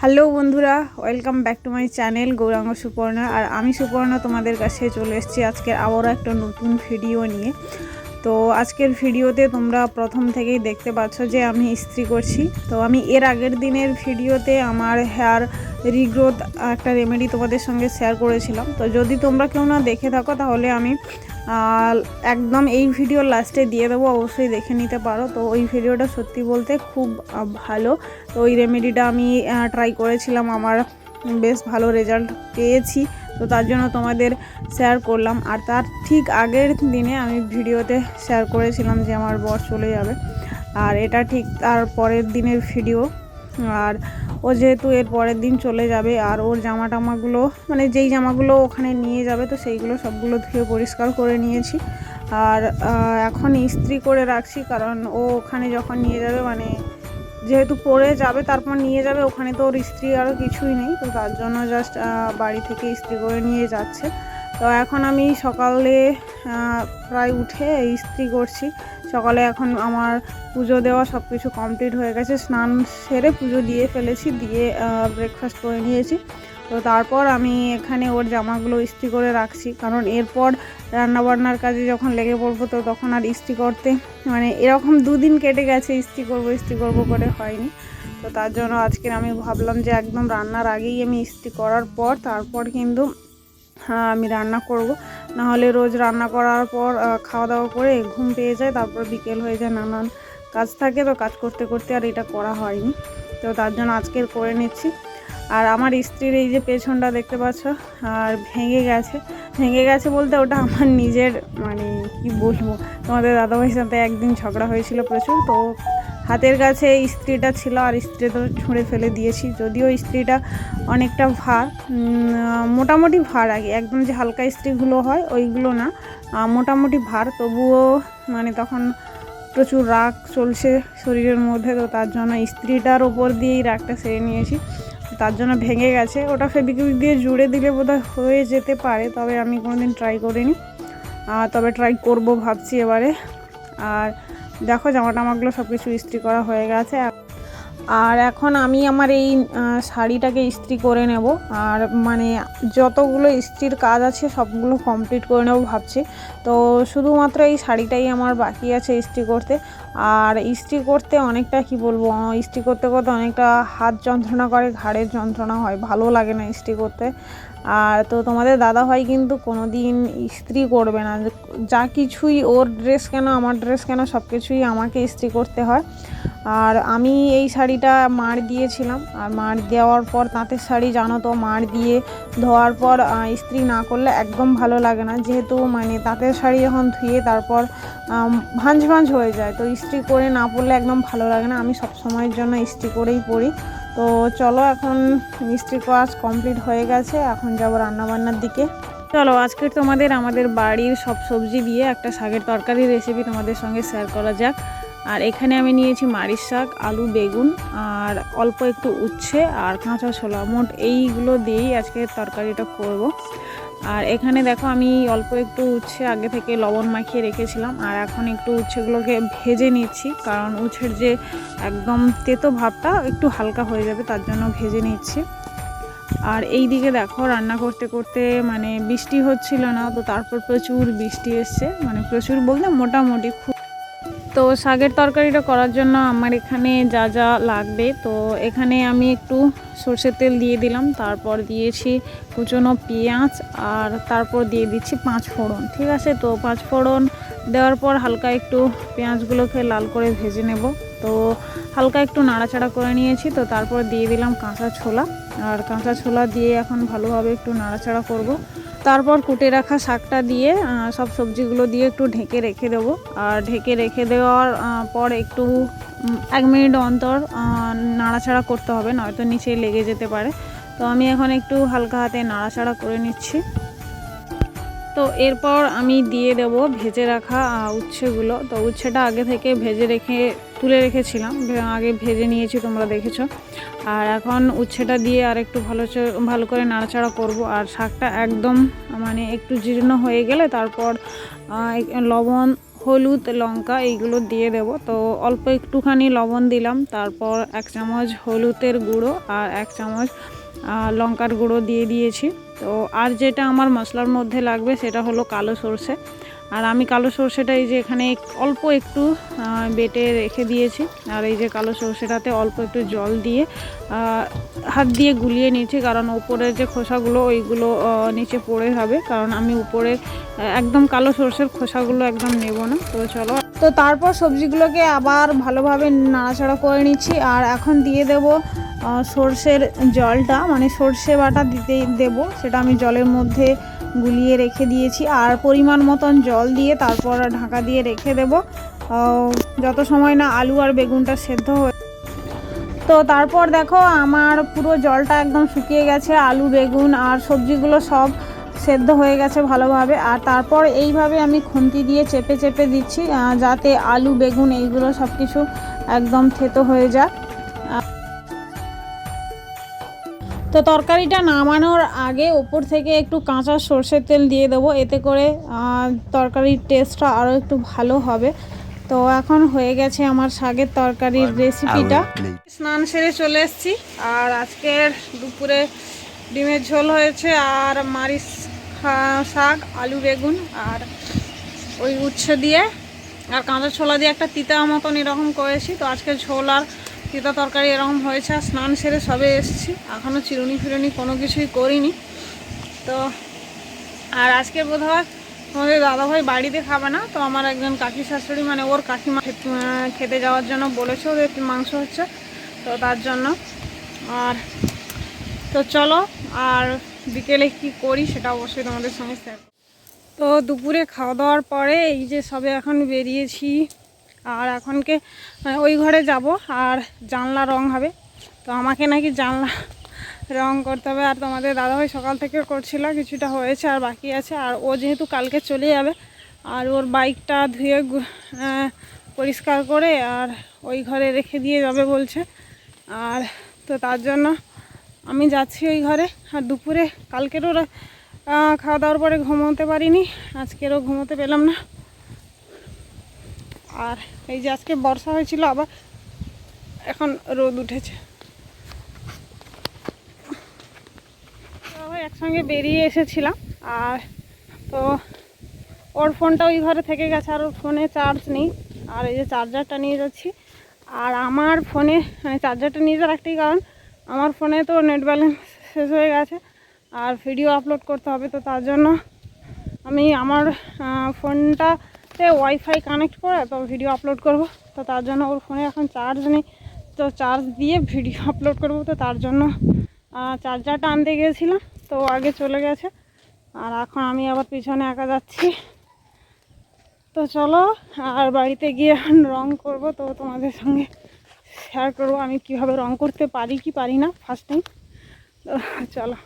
Hello বন্ধুরা, welcome back to my channel Gauranga Suparna. আর আমি সুপর্ণা তোমাদের কাছে চলে এসেছি আজকে আবারও একটা নতুন ভিডিও নিয়ে। তো আজকের ভিডিওতে তোমরা প্রথম থেকেই দেখতে পাচ্ছ যে আমি ইস্ত্রি করছি। তো আমি এর আগের দিনের ভিডিওতে আমার হেয়ার রিগ্রোথ একটা রেমেডি তোমাদের সঙ্গে শেয়ার করেছিলাম। তো যদি তোমরা কেউ না দেখে থাকো, তাহলে আমি একদম এই ভিডিও লাস্টে দিয়ে দেবো, অবশ্যই দেখে নিতে পারো। তো ওই ভিডিওটা সত্যি বলতে খুব ভালো। তো ওই রেমেডিটা আমি ট্রাই করেছিলাম। আমার বেশ ভালো রেজাল্ট পেয়েছি। তো তার জন্য তোমাদের শেয়ার করলাম। আর তার ঠিক আগের দিনে আমি ভিডিওতে শেয়ার করেছিলাম যে আমার বর চলে যাবে। আর এটা ঠিক তার পরের দিনের ভিডিও আর ও যেহেতু এর পরের দিন চলে যাবে, আর ওর জামা টামাগুলো মানে যেই জামাগুলো ওখানে নিয়ে যাবে, তো সেইগুলো সবগুলো ধুয়ে পরিষ্কার করে নিয়েছি। আর এখন ইস্ত্রি করে রাখছি, কারণ ও ওখানে যখন নিয়ে যাবে মানে যেহেতু পরে যাবে, তারপর নিয়ে যাবে, ওখানে তো ওর ইস্ত্রি আরও কিছুই নেই, তো তার জন্য জাস্ট বাড়ি থেকে ইস্ত্রি করে নিয়ে যাচ্ছে। তো এখন আমি সকালে প্রায় উঠে ইস্ত্রি করছি। সকালে এখন আমার পুজো দেওয়া সব কিছু কমপ্লিট হয়ে গেছে। স্নান সেরে পুজো দিয়ে ফেলেছি, দিয়ে ব্রেকফাস্ট করে নিয়েছি। তো তারপর আমি এখানে ওর জামাগুলো ইস্ত্রি করে রাখছি। কারণ এরপর রান্নাবান্নার কাজে যখন লেগে পড়ব, তো তখন আর ইস্ত্রি করতে মানে এরকম দুদিন কেটে গেছে, ইস্ত্রি করব ইস্ত্রি করব করে হয়নি। তো তার জন্য আজকের আমি ভাবলাম যে একদম রান্নার আগেই আমি ইস্ত্রি করার পর তারপর কিন্তু আমি রান্না করব। না হলে রোজ রান্না করার পর খাওয়া দাওয়া করে ঘুম পেয়ে যায়, তারপর বিকেল হয়ে যায়, নানান কাজ থাকে তো কাজ করতে করতে আর এটা করা হয়নি। তো তার জন্য আজকের করে নিচ্ছি। আর আমার স্ত্রীর এই যে পেছনটা দেখতে পাচ্ছ, আর ভেঙে গেছে। ভেঙে গেছে বলতে ওটা আমার নিজের মানে কি বলব, তোমাদের দাদাভাইয়ের সাথে একদিন ঝগড়া হয়েছিল প্রচুর, তো হাতের কাছে স্ত্রীটা ছিল আর স্ত্রী তো ছুঁড়ে ফেলে দিয়েছি। যদিও স্ত্রীটা অনেকটা ভার মোটামুটি ভার আগে। একদম যে হালকা স্ত্রীগুলো হয়, ওইগুলো না। মোটামুটি ভার, তবুও মানে তখন প্রচুর রাগ চলছে শরীরের মধ্যে, তো তার জন্য স্ত্রীটার ওপর দিয়েই রাগটা সেরে নিয়েছি। তার জন্য ভেঙে গেছে। ওটা ফেবিকুইক দিয়ে জুড়ে দিলে বোধহয় হয়ে যেতে পারে, তবে আমি কোনোদিন ট্রাই করিনি। তবে ট্রাই করব ভাবছি এবারে। আর দেখো জামা টামাগুলো সব কিছু ইস্ত্রি করা হয়ে গেছে। আর এখন আমি আমার এই শাড়িটাকে ইস্ত্রি করে নেব। আর মানে যতগুলো ইস্ত্রির কাজ আছে সবগুলো কমপ্লিট করে নেব ভাবছি। তো শুধুমাত্র এই শাড়িটাই আমার বাকি আছে ইস্ত্রি করতে। আর ইস্ত্রি করতে অনেকটা কি বলব, ইস্ত্রি করতে করতে অনেকটা হাত যন্ত্রণা করে, ঘাড়ের যন্ত্রণা হয়, ভালো লাগে না ইস্ত্রি করতে। আর তো তোমাদের দাদা ভাই কিন্তু কোনো দিন ইস্ত্রি করবে না। যা কিছুই ওর ড্রেস কেন, আমার ড্রেস কেন সব কিছুই আমাকে ইস্ত্রি করতে হয়। আর আমি এই শাড়িটা মার দিয়েছিলাম। আর মার দেওয়ার পর তাঁতের শাড়ি, জানো তো, মার দিয়ে ধোয়ার পর ইস্ত্রি না করলে একদম ভালো লাগে না। যেহেতু মানে তাঁতের শাড়ি যখন ধুয়ে তারপর ভাঁজ ভাঁজ হয়ে যায়। তো ইস্ত্রি করে না পরলে একদম ভালো লাগে না। আমি সব সময়ের জন্য ইস্ত্রি করেই পরি তো চলো এখন মিস্ত্রি কাজ কমপ্লিট হয়ে গেছে, এখন যাব রান্নাবান্নার দিকে। চলো, আজকে তোমাদের আমাদের বাড়ির সব সবজি দিয়ে একটা শাকের তরকারি রেসিপি তোমাদের সঙ্গে শেয়ার করা যাক। আর এখানে আমি নিয়েছি মারিচ শাক, আলু, বেগুন, আর অল্প একটু উচ্ছে আর কাঁচা ছোলা। মোট এইগুলো দিয়েই আজকে তরকারিটা করব। আর এখানে দেখো আমি অল্প একটু উচ্ছে আগে থেকে লবণ মাখিয়ে রেখেছিলাম, আর এখন একটু উচ্ছেগুলোকে ভেজে নিচ্ছি, কারণ উচ্ছের যে একদম তেতো ভাবটা একটু হালকা হয়ে যাবে, তার জন্য ভেজে নিচ্ছি। আর এই দিকে দেখো রান্না করতে করতে মানে বৃষ্টি হচ্ছিল না, তো তারপর প্রচুর বৃষ্টি এসছে মানে প্রচুর বলতে মোটামুটি খুব তো শাকের তরকারিটা করার জন্য আমার এখানে যা যা লাগবে। তো এখানে আমি একটু সর্ষের তেল দিয়ে দিলাম, তারপর দিয়েছি কুচনো পেঁয়াজ আর তারপর দিয়ে দিচ্ছি পাঁচ ফোড়ন, ঠিক আছে? তো পাঁচ ফোড়ন দেওয়ার পর হালকা একটু পেঁয়াজগুলোকে লাল করে ভেজে নেব। তো হালকা একটু নাড়াচাড়া করে নিয়েছি, তো তারপর দিয়ে দিলাম কাঁচা ছোলা। আর কাঁচা ছোলা দিয়ে এখন ভালোভাবে একটু নাড়াচাড়া করব। তারপর কুটে রাখা শাকটা দিয়ে সব সবজিগুলো দিয়ে একটু ঢেকে রেখে দেবো। আর ঢেকে রেখে দেওয়ার পর একটু এক মিনিট অন্তর নাড়াচাড়া করতে হবে, নয়তো নিচে লেগে যেতে পারে। তো আমি এখন একটু হালকা হাতে নাড়াচাড়া করে নিচ্ছি। তো এরপর আমি দিয়ে দেব ভেজে রাখা উচ্ছেগুলো। তো উচ্ছেটা আগে থেকে ভেজে রেখে, তুলে রেখেছিলাম। আগে ভেজে নিয়েছি, তোমরা দেখেছ। আর এখন উচ্ছেটা দিয়ে আর একটু ভালো ভালো করে নাড়াচাড়া করব। আর শাকটা একদম মানে একটু জীর্ণ হয়ে গেলে তারপর লবণ, হলুদ, লঙ্কা এইগুলো দিয়ে দেব। তো অল্প একটুখানি লবণ দিলাম। তারপর এক চামচ হলুদের গুঁড়ো আর এক চামচ লঙ্কার গুঁড়ো দিয়ে দিয়েছি। তো আর যেটা আমার মশলার মধ্যে লাগবে সেটা হলো কালো সর্ষে। আর আমি কালো সর্ষেটা এই যে এখানে অল্প একটু বেটে রেখে দিয়েছি। আর এই যে কালো সর্ষেটাতে অল্প একটু জল দিয়ে হাত দিয়ে গুলিয়ে নিয়েছি, কারণ উপরের যে খোসাগুলো ওইগুলো নিচে পড়ে যাবে কারণ আমি উপরে একদম কালো সর্ষের খোসাগুলো একদম নেব না। তো চলো। তো তারপর সবজিগুলোকে আবার ভালোভাবে নাড়াচাড়া করে নিচ্ছি। আর এখন দিয়ে দেব সর্ষের জলটা। মানে সর্ষে বাটা দিতে দেব, সেটা আমি জলের মধ্যে গুলিয়ে রেখে দিয়েছি। আর পরিমাণ মতন জল দিয়ে তারপর ঢাকা দিয়ে রেখে দেব। যত সময় না আলু আর বেগুনটা সেদ্ধ হয়ে তো তারপর দেখো আমার পুরো জলটা একদম শুকিয়ে গেছে। আলু, বেগুন আর সবজিগুলো সব সেদ্ধ হয়ে গেছে ভালোভাবে। আর তারপর এইভাবে আমি খুন্তি দিয়ে চেপে চেপে দিচ্ছি যাতে আলু, বেগুন এইগুলো সব কিছু একদম থেতো হয়ে যায়। তো তরকারিটা নামানোর আগে ওপর থেকে একটু কাঁচা সর্ষের তেল দিয়ে দেবো। এতে করে তরকারির টেস্টটা আরও একটু ভালো হবে। তো এখন হয়ে গেছে আমার শাকের তরকারির রেসিপিটা স্নান সেরে চলে এসেছি। আর আজকের দুপুরে ডিমের ঝোল হয়েছে আর মারিচ শাক আলু বেগুন আর ওই উচ্ছে দিয়ে। আর কাঁচা ছোলা দিয়ে একটা তিতা মতন এরকম করেছি। তো আজকে ঝোল আর তিতা তরকারি এরকম হয়েছে, আর স্নান সেরে সবে এসেছি। এখনও চিরুনি ফিরুনি কোনো কিছুই করিনি। তো, আর আজকে বোধহয় আমাদের দাদাভাই বাড়িতে খাবে না, তো আমার একজন কাকি শাশুড়ি মানে ওর কাকিমা খেত- খেতে যাওয়ার জন্য বলেছে ওদের মাংস হচ্ছে, তো তার জন্য। আর তো চলো, আর বিকেলে কি করি সেটা অবশ্যই তোমাদের সঙ্গে শেয়ার তো দুপুরে খাওয়া দাওয়ার পরে এই যে সবে এখন বেরিয়েছি আর এখনকে ওই ঘরে যাব আর জানলা রং হবে। তো আমাকে নাকি জানলা রং করতে হবে। আর তোমাদের দাদাভাই সকাল থেকে করছিল, কিছুটা হয়েছে আর বাকি আছে। আর ও যেহেতু কালকে চলে যাবে, আর ওর বাইকটা ধুয়ে পরিষ্কার করে আর ওই ঘরে রেখে দিয়ে যাবে বলছে। আর তো তার জন্য আমি যাচ্ছি ওই ঘরে। আর দুপুরে কালকেরও খাওয়া দাওয়ার পরে ঘুমোতে পারিনি। আজকেরও ঘুমোতে পেলাম না। আর এই যে আজকে বর্ষা হয়েছিল আবার এখন রোদ উঠেছে। একসঙ্গে বেরিয়ে এসেছিলাম আর তো ওর ফোনটা ওই ঘরে থেকে গেছে আর ওর ফোনে চার্জ নেই। আর এই যে চার্জারটা নিয়ে যাচ্ছি। আর আমার ফোনে মানে চার্জারটা নিয়ে যাওয়ার একটাই কারণ আমার ফোনে তো নেট ব্যালেন্স শেষ হয়ে গেছে আর ভিডিও আপলোড করতে হবে তো তার জন্য আমি আমার আহ, ফোনটাতে ওয়াইফাই কানেক্ট করে তো ভিডিও আপলোড করব। তো তার জন্য ওর ফোনে এখন চার্জ নেই। তো চার্জ দিয়ে ভিডিও আপলোড করব। তো তার জন্য চার্জারটা আনতে গিয়েছিলাম। তো আগে চলে গেছে। আর এখন আমি আবার পিছনে একা যাচ্ছি। তো চলো, আর বাড়িতে গিয়ে রং করব। তো তোমাদের সঙ্গে শেয়ার করব। আমি কীভাবে রং করতে পারি কি পারি না ফার্স্ট টাইম তো চলো।